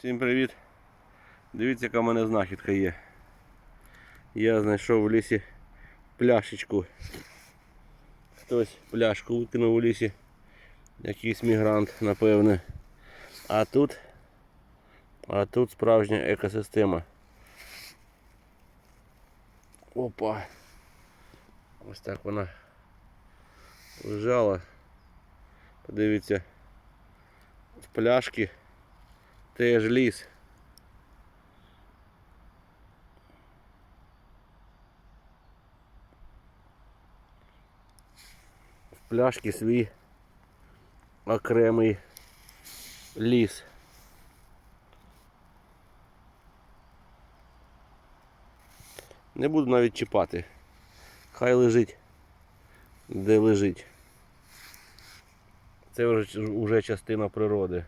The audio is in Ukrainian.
Всім привіт! Дивіться, яка в мене знахідка є. Я знайшов в лісі пляшечку. Хтось пляшку викинув у лісі. Якийсь мігрант, напевне. А тут. А тут справжня екосистема. Опа. Ось так вона лежала. Подивіться. В пляшки. Теж ліс. В пляшки свій окремий ліс. Не буду навіть чіпати. Хай лежить, де лежить. Це вже, вже частина природи.